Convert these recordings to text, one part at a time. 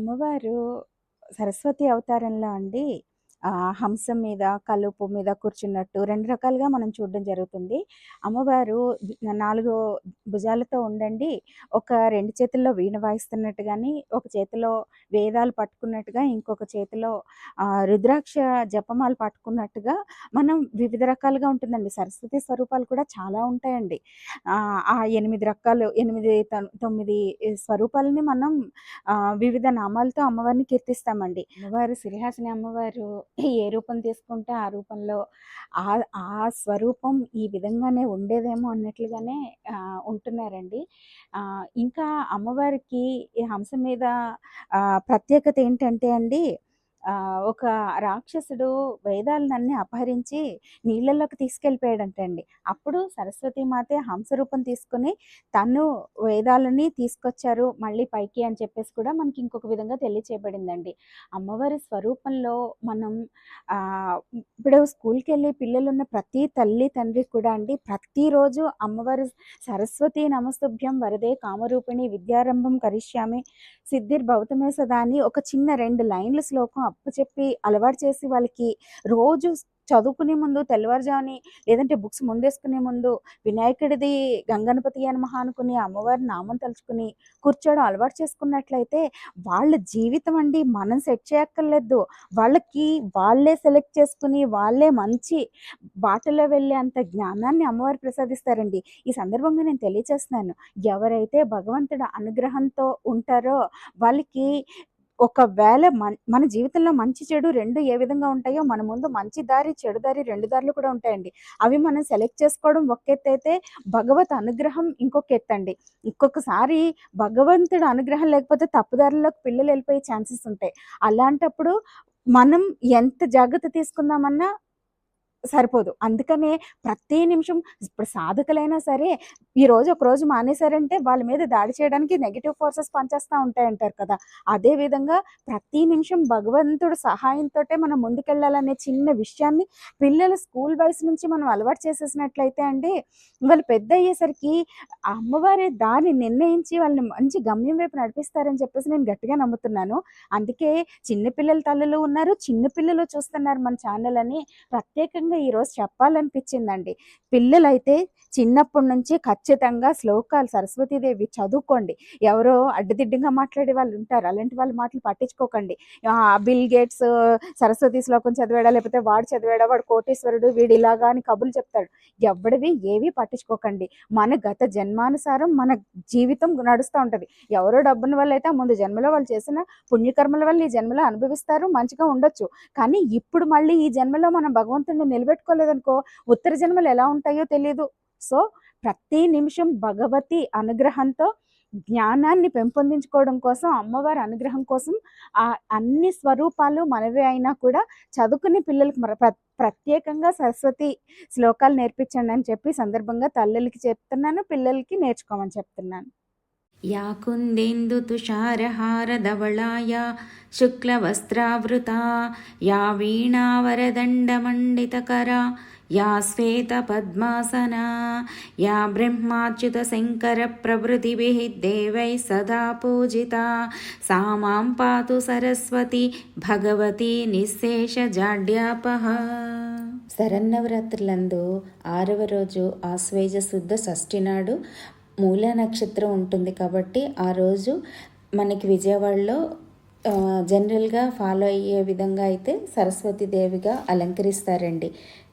అమ్మవారు సరస్వతి అవతారంలో అండి హంసం మీద, కలుపు మీద కూర్చున్నట్టు రెండు రకాలుగా మనం చూడడం జరుగుతుంది. అమ్మవారు నాలుగో భుజాలతో ఉండండి, ఒక రెండు చేతుల్లో వీణ వాయిస్తున్నట్టు కానీ ఒక చేతిలో వేదాలు పట్టుకున్నట్టుగా, ఇంకొక చేతిలో రుద్రాక్ష జపమాలు పట్టుకున్నట్టుగా మనం వివిధ రకాలుగా ఉంటుందండి. సరస్వతి స్వరూపాలు కూడా చాలా ఉంటాయండి. ఆ ఎనిమిది రకాలు ఎనిమిది తొమ్మిది స్వరూపాలని మనం వివిధ నామాలతో అమ్మవారిని కీర్తిస్తామండి. అమ్మవారు సిరిహాసిని అమ్మవారు ఏ రూపం తీసుకుంటే ఆ రూపంలో ఆ ఆ స్వరూపం ఈ విధంగానే ఉండేదేమో అన్నట్లుగానే ఉంటుంది ఉంటున్నారండి. ఇంకా అమ్మవారికి ఈ హంస మీద ప్రత్యేకత ఏంటంటే అండి ఒక రాక్షసుడు వేదాలన్నీ అపహరించి నీళ్ళలోకి తీసుకెళ్ళిపోయాడంటండి. అప్పుడు సరస్వతి మాతే తీసుకుని తీసుకొని తను వేదాలని తీసుకొచ్చారు మళ్ళీ పైకి అని చెప్పేసి కూడా మనకి ఇంకొక విధంగా తెలియచేయబడిందండి. అమ్మవారి స్వరూపంలో మనం ఇప్పుడు స్కూల్కి వెళ్ళి పిల్లలున్న ప్రతి తల్లి, తండ్రి కూడా అండి ప్రతిరోజు అమ్మవారి సరస్వతి నమస్తుభ్యం వరదే కామరూపిణి విద్యారంభం కరిష్యామి సిద్ధిర్భవతుమే సదా అని ఒక చిన్న రెండు లైన్‌ల శ్లోకం అప్పు చెప్పి అలవాటు చేసి వాళ్ళకి రోజు చదువుకునే ముందు తెల్లవారుజాముని లేదంటే బుక్స్ ముందేసుకునే ముందు వినాయకుడిది గంగణపతియే నమః అనుకుని అమ్మవారి నామం తలుచుకుని కూర్చోవడం అలవాటు చేసుకున్నట్లయితే వాళ్ళ జీవితం అండి మనం సెట్ చేయక్కర్లేదు. వాళ్ళకి వాళ్ళే సెలెక్ట్ చేసుకుని వాళ్ళే మంచి బాటలో వెళ్ళేంత జ్ఞానాన్ని అమ్మవారు ప్రసాదిస్తారండి. ఈ సందర్భంగా నేను తెలియచేస్తున్నాను. ఎవరైతే భగవంతుడి అనుగ్రహంతో ఉంటారో వాళ్ళకి ఒకవేళ మన మన జీవితంలో మంచి, చెడు రెండు ఏ విధంగా ఉంటాయో మన ముందు మంచి దారి, చెడు దారి రెండు దారులు కూడా ఉంటాయండి. అవి మనం సెలెక్ట్ చేసుకోవడం ఒక ఎత్తైతే భగవత్ అనుగ్రహం ఇంకొక ఎత్తండి. ఇంకొకసారి భగవంతుడు అనుగ్రహం లేకపోతే తప్పుదారుల్లోకి పిల్లలు వెళ్ళిపోయే ఛాన్సెస్ ఉంటాయి. అలాంటప్పుడు మనం ఎంత జాగ్రత్త తీసుకుందామన్నా సరిపోదు. అందుకనే ప్రతి నిమిషం ఇప్పుడు సాధకులైనా సరే ఈరోజు ఒకరోజు మానేశారంటే వాళ్ళ మీద దాడి చేయడానికి నెగిటివ్ ఫోర్సెస్ పనిచేస్తూ ఉంటాయంటారు కదా! అదే విధంగా ప్రతి నిమిషం భగవంతుడు సహాయంతోటే మనం ముందుకెళ్ళాలనే చిన్న విషయాన్ని పిల్లలు స్కూల్ వయసు నుంచి మనం అలవాటు చేసేసినట్లయితే అండి వాళ్ళు పెద్దయ్యేసరికి అమ్మవారి దారి నిర్ణయించి వాళ్ళని మంచి గమ్యం వైపు నడిపిస్తారని చెప్పేసి నేను గట్టిగా నమ్ముతున్నాను. అందుకే చిన్న పిల్లల తల్లులు ఉన్నారు, చిన్న పిల్లలు చూస్తున్నారు మన ఛానల్ అని ప్రత్యేకంగా ఈరోజు చెప్పాలనిపించిందండి. పిల్లలైతే చిన్నప్పటి నుంచి ఖచ్చితంగా శ్లోకాలు సరస్వతీదేవి చదువుకోండి. ఎవరో అడ్డదిడ్డంగా మాట్లాడే వాళ్ళు ఉంటారు. అలాంటి వాళ్ళ మాటలు పట్టించుకోకండి. బిల్ గేట్స్ సరస్వతి శ్లోకం చదివాడా లేకపోతే వాడు చదివాడా వాడు కోటేశ్వరుడు వీడు ఇలాగా అని కబుర్లు చెప్తాడు. ఎవడివి ఏవి పట్టించుకోకండి. మన గత జన్మానుసారం మన జీవితం నడుస్తూ ఉంటుంది ఎవరో వల్ల అయితే ముందు జన్మలో వాళ్ళు చేసిన పుణ్యకర్మల వల్ల ఈ జన్మలో అనుభవిస్తారు. మంచిగా ఉండొచ్చు. కానీ ఇప్పుడు మళ్ళీ ఈ జన్మలో మనం భగవంతుడిని నిలబెట్టుకోలేదనుకో ఉత్తర జన్మలు ఎలా ఉంటాయో తెలియదు సో, ప్రతి నిమిషం భగవతి అనుగ్రహంతో జ్ఞానాన్ని పెంపొందించుకోవడం కోసం అమ్మవారి అనుగ్రహం కోసం ఆ అన్ని స్వరూపాలు మనవే అయినా కూడా చదువుకునే పిల్లలకు మర ప్ర ప్రత్యేకంగా సరస్వతి శ్లోకాలు నేర్పించండి అని చెప్పి సందర్భంగా తల్లులకి చెప్తున్నాను. పిల్లలకి నేర్చుకోమని చెప్తున్నాను. या कुन्देन्दुतुषारहारधवला या शुक्लवस्त्रावृता या वीणावरदण्डमण्डितकरा या श्वेतपद्मासना या ब्रह्माच्युतशङ्करप्रभृतिभिः देवैः सदा पूजिता सा मां पातु सरस्वती భగవతి నిశ్శేషజాడ్యాపహ శరన్నవరాత్రులందు ఆరవ రోజు ఆశ్వేజ శుద్ధ షష్ఠి నాడు మూల నక్షత్రం ఉంటుంది కాబట్టి ఆ రోజు మనకి విజయవాడలో జనరల్గా ఫాలో అయ్యే విధంగా అయితే సరస్వతి దేవిగా అలంకరిస్తారండి.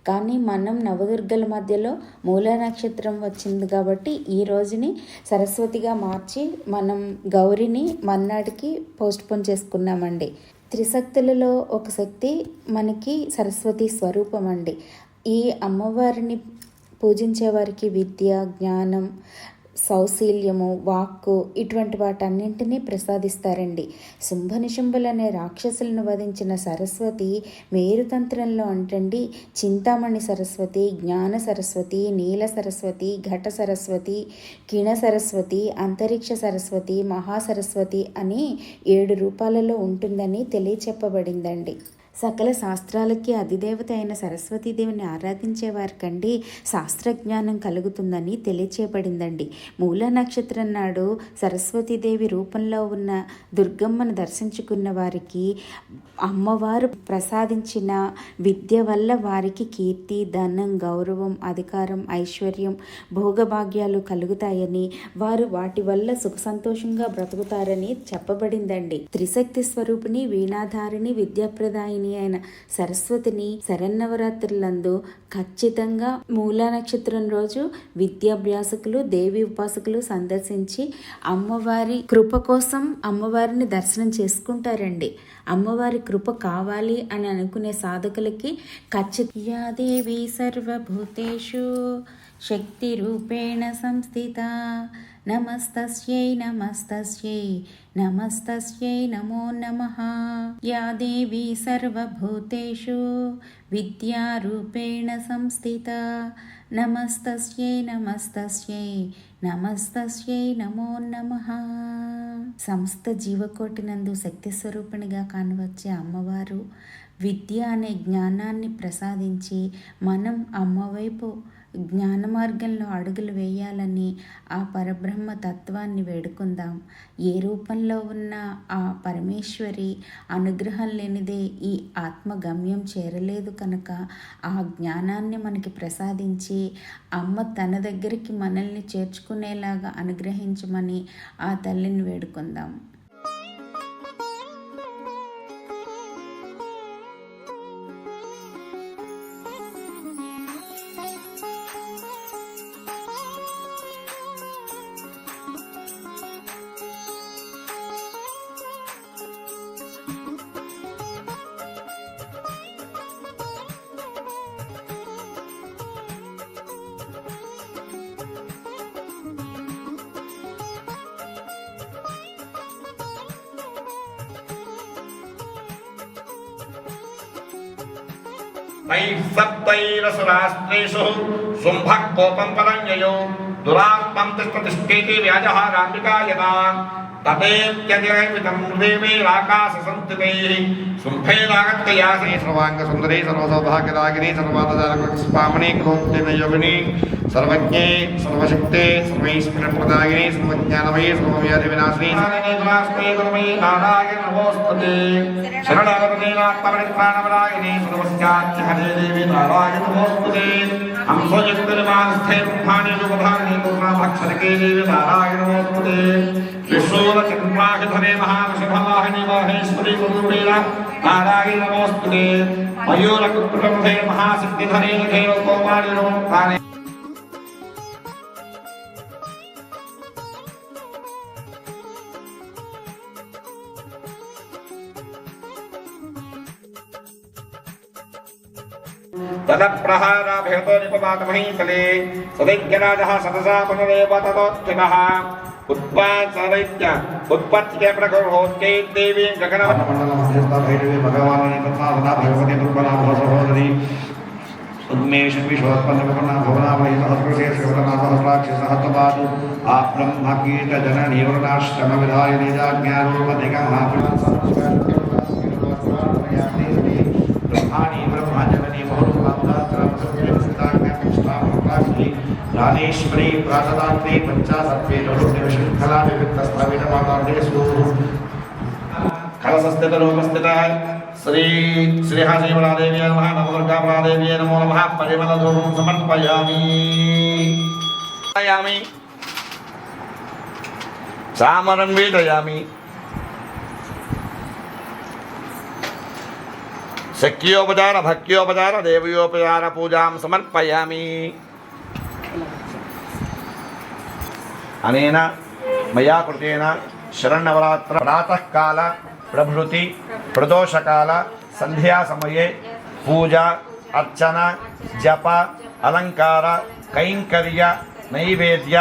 కానీ మనం నవదుర్గల మధ్యలో మూల నక్షత్రం వచ్చింది కాబట్టి ఈ రోజుని సరస్వతిగా మార్చి మనం గౌరిని మన్నాటికి పోస్ట్పోన్ చేసుకున్నామండి. త్రిశక్తులలో ఒక శక్తి మనకి సరస్వతి స్వరూపం అండి. ఈ అమ్మవారిని పూజించే వారికి విద్య జ్ఞానం సౌశీల్యము వాక్కు ఇటువంటి వాటన్నింటినీ ప్రసాదిస్తారండి. శుంభనిశుంభులు అనే రాక్షసులను వధించిన సరస్వతి మేరుతంత్రంలో అంటండి చింతామణి సరస్వతి జ్ఞాన సరస్వతి నీల సరస్వతి ఘట సరస్వతి కిణ సరస్వతి అంతరిక్ష సరస్వతి మహాసరస్వతి అని ఏడు రూపాలలో ఉంటుందని తెలియచెప్పబడిందండి. సకల శాస్త్రాలకి అధిదేవత అయిన సరస్వతీదేవిని ఆరాధించే వారికండి శాస్త్రజ్ఞానం కలుగుతుందని తెలియచేయబడిందండి. మూల నక్షత్రం నాడు సరస్వతీదేవి రూపంలో ఉన్న దుర్గమ్మను దర్శించుకున్న వారికి అమ్మవారు ప్రసాదించిన విద్య వల్ల వారికి కీర్తి ధనం గౌరవం అధికారం ఐశ్వర్యం భోగభాగ్యాలు కలుగుతాయని వారు వాటి వల్ల సుఖ సంతోషంగా బ్రతుకుతారని చెప్పబడిందండి. త్రిశక్తి స్వరూపిణి వీణాధారిణి విద్యాప్రదాయిని అయిన సరస్వతిని శరన్నవరాత్రులందు ఖచ్చితంగా మూలా నక్షత్రం రోజు విద్యాభ్యాసకులు దేవి ఉపాసకులు సందర్శించి అమ్మవారి కృప కోసం అమ్మవారిని దర్శనం చేసుకుంటారండి. అమ్మవారి కృప కావాలి అని అనుకునే సాధకులకి ఖచ్చితంగా దేవి సర్వభూతేషు శక్తి రూపేణ సంస్థిత నమస్తస్యై నమస్తస్యై నమస్తస్యై నమో నమః. యా దేవీ సర్వభూతేషు విద్యారూపేణ సంస్థిత. నమస్తస్యై నమస్తస్యై నమస్తస్యై నమో నమః. సంస్థ జీవకోటినందు శక్తి స్వరూపిణిగా కానవచ్చే అమ్మవారు విద్య అనే జ్ఞానాన్ని ప్రసాదించి మనం అమ్మవైపు జ్ఞాన మార్గంలో అడుగులు వేయాలని ఆ పరబ్రహ్మ తత్వాన్ని వేడుకుందాం. ఏ రూపంలో ఉన్న ఆ పరమేశ్వరి అనుగ్రహం లేనిదే ఈ ఆత్మ గమ్యం చేరలేదు కనుక ఆ జ్ఞానాన్ని మనకి ప్రసాదించి అమ్మ తన దగ్గరికి మనల్ని చేర్చుకునేలాగా అనుగ్రహించమని ఆ తల్లిని వేడుకుందాం. నైసత్తైరసురాస్త్రేషు శుంభ కోపం పరం యయో దురాత్మం తిష్టతిష్టేతి వ్యాజహారాంబికా యదా తదేత్యజయమితం దేవే రాకాశ సంతికై శుంభైరాగత్యయా శ్రీ సర్వాంగ సుందరే సర్వసౌభాగ్యరాగిని సర్వాదజాలకృష్పామణి క్రోత్తేన యోగిని सर्वज्ञे सर्वशक्ते सर्वैश्वर्यप्रदायिनी सर्वज्ञानमयी सर्वव्याधिविनाशिनी नारायणे गुरुमयी नारायण नमोस्तुते शरणागतनेनात्मपरित्राणपरायणे सर्वस्याख्यहरे देवी नारायण नमोस्तुते हंसयुक्तनिमानस्थे ब्रह्माणि युगधारिणी पूर्णाभक्षरके देवी नारायण नमोस्तुते विश्वोरचन्द्राहिधरे महावृषभवाहिनी महेश्वरी गुरुवेण नारायण नमोस्तुते मयूरकुत्रप्रभे महासिद्धिधरे देव कौमारि तदप्रहाराभेतोनिपपातमहीतले सदैक्यराजः सतसा पुनरेव ततोत्थिनः उत्पादसदैत्य उत्पत्त्य प्रगृहोत्यै देवीं गगनमण्डलमध्यस्थभैरवी भगवान् तथा सदा भगवती दुर्बला भव सहोदरी उन्मेषविश्वोत्पन्नविपन्ना भुवनाभयसहस्रशेषवरनाथसहस्राक्षसहस्तपादु आप्लम्भकीटजननिवरणाश्रमविधाय निजाज्ञारूपधिगमहापिमानि ज्ञानेश्वरी प्रातदात्रे पञ्चाशत्वे शृङ्खला निवृत्तस्थापितमातार्देषु कलशस्थितरूपस्थिता श्री श्रीहासीमलादेवी नमः नवदुर्गामलादेवी नमो नमः परिमलधूपं समर्पयामि। समर्पयामि। सामरं वेदयामि शक्योपचार भक्त्योपचार देवयोपचार पूजां समर्पयामि। अनेन, मया कृतेन शरण्नवरात्र प्रातःकाल प्रभृति, प्रदोषकाल, सन्ध्यासमये, पूजा, अर्चना, जप, अलङ्कार, कैङ्कर्य, नैवेद्य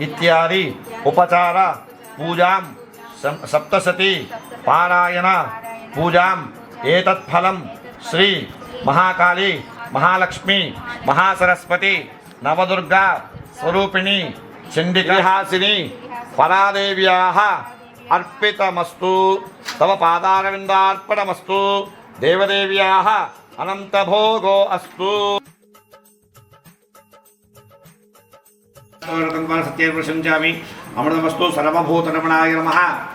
इत्यादि, उपचार, पूजां सप्तशती, पारायण, पूजाम् एतत्फलं श्री महाकाली, महालक्ष्मी, महासरस्वती, नवदुर्गा, स्वरूपिणी చండిగ్రహాసిని పరాదేవ్యా అర్పితమస్తు తవ పాదారవిందార్పణమస్తు దేవదేవ్యా అనంతభోగో అస్తు సత్యపురుషించామి అమృతమస్తు సర్వభూతరమణాయ నమ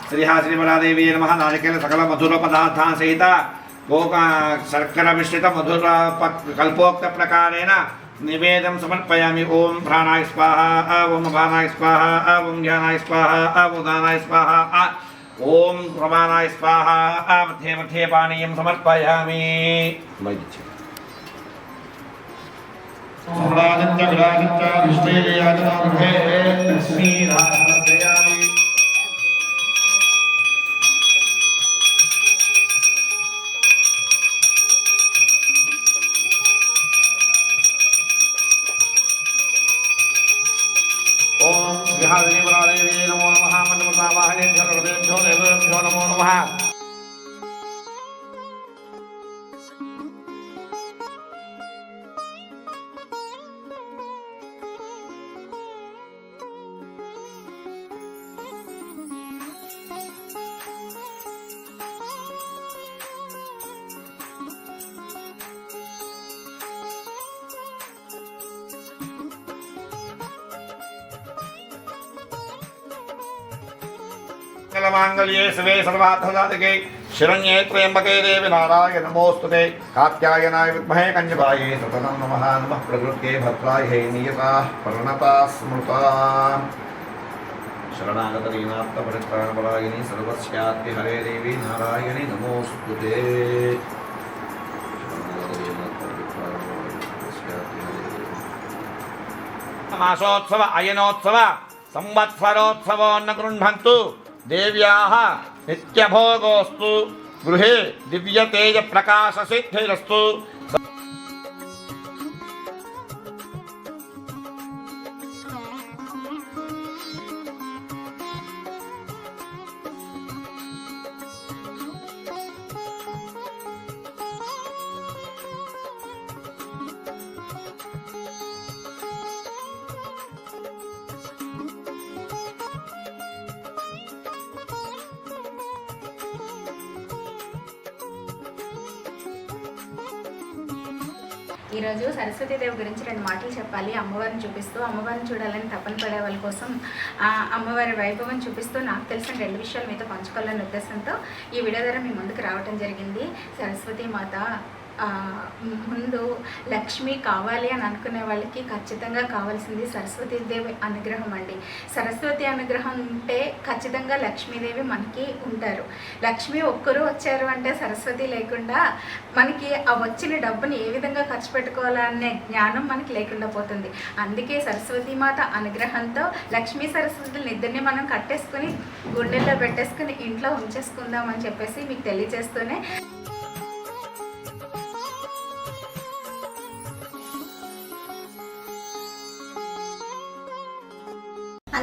శ్రీహా శ్రీమలాదేవి నమ నారికేల సకల మధుర పదార్థా సహిత గోక శర్కర మిశ్రిత మధుర కల్పోక్త ప్రకారేణ निवेदम समर्पयामि। ओम प्राणाय स्वाहा ओम अपानाय स्वाहा ओम ज्ञानाय स्वाहा ॐ दानाय स्वाहा ओम प्रमाणाय स्वाहा अवधे मध्ये पानीयं समर्पयामि। श्रीराजत्तगुणादित्यादिष्टेयादनाम्भे श्रीराजमते మంగళమాంగళ్యే శివే సర్వార్థదాతకే శరణ్యే త్రయంబకే దేవి నారాయణ నమోస్తుతే కాత్యాయనాయ విద్మహే కంజబాయే సతతం నమః నమః ప్రకృత్యే భద్రాయ హే నియతా ప్రణతా స్మృతా. శరణాగతరీనాథ పరిత్రాణపరాయణి సర్వస్యాత్తి హరే దేవి నారాయణి నమోస్తుతే. మాసోత్సవ అయనోత్సవ సంవత్సరోత్సవోన్న గృహంతు దేవ్యాः నిత్యభోగోస్తు. గృహే దివ్యతేజ ప్రకాశ ఈరోజు సరస్వతీదేవి గురించి రెండు మాటలు చెప్పాలి. అమ్మవారిని చూపిస్తూ అమ్మవారిని చూడాలని తపన పడే వాళ్ళ కోసం అమ్మవారి వైభవం చూపిస్తూ నాకు తెలిసిన రెండు విషయాలు మీతో పంచుకోవాలనే ఉద్దేశంతో ఈ వీడియో ద్వారా మీ ముందుకు రావటం జరిగింది. సరస్వతీ మాత ముందు లక్ష్మి కావాలి అని అనుకునే వాళ్ళకి ఖచ్చితంగా కావాల్సింది సరస్వతీదేవి అనుగ్రహం అండి. సరస్వతి అనుగ్రహం ఉంటే ఖచ్చితంగా లక్ష్మీదేవి మనకి ఉంటారు. లక్ష్మి ఒక్కరు వచ్చారు అంటే సరస్వతి లేకుండా మనకి ఆ వచ్చిన డబ్బుని ఏ విధంగా ఖర్చు పెట్టుకోవాలనే జ్ఞానం మనకి లేకుండా పోతుంది. అందుకే సరస్వతి మాత అనుగ్రహంతో లక్ష్మీ సరస్వతులను ఇద్దరిని మనం కట్టేసుకుని గుండెల్లో పెట్టేసుకుని ఇంట్లో ఉంచేసుకుందాం అని చెప్పేసి మీకు తెలియజేస్తూనే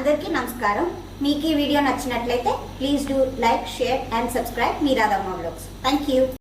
అందరికీ నమస్కారం. మీకు ఈ వీడియో నచ్చినట్లయితే please do like share and subscribe మీరాదమ్మ blogs thank you